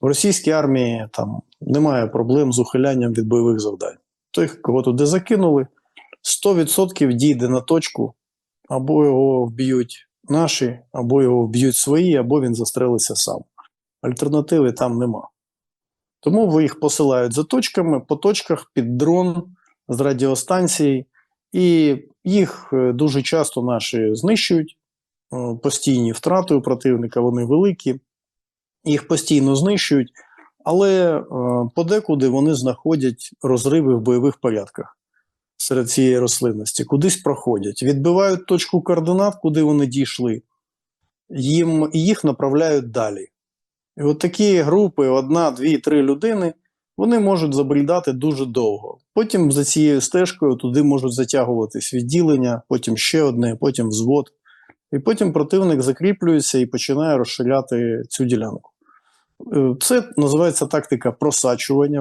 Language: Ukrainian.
В російській армії там немає проблем з ухилянням від бойових завдань. Той, кого туди закинули, 100% дійде на точку, або його вб'ють наші, або його вб'ють свої, або він застрелиться сам. Альтернативи там нема. Тому їх посилають за точками, по точках під дрон з радіостанції, і їх е, дуже часто наші знищують. Е, Постійні втрати у противника, вони великі, їх постійно знищують, але е, подекуди вони знаходять розриви в бойових порядках серед цієї рослинності, кудись проходять, відбивають точку координат, куди вони дійшли, їм, і їх направляють далі. І от такі групи, одна, дві, три людини, вони можуть забрідати дуже довго. Потім за цією стежкою туди можуть затягуватись відділення, потім ще одне, потім взвод. І потім противник закріплюється і починає розширяти цю ділянку. Е, Це називається тактика просачування.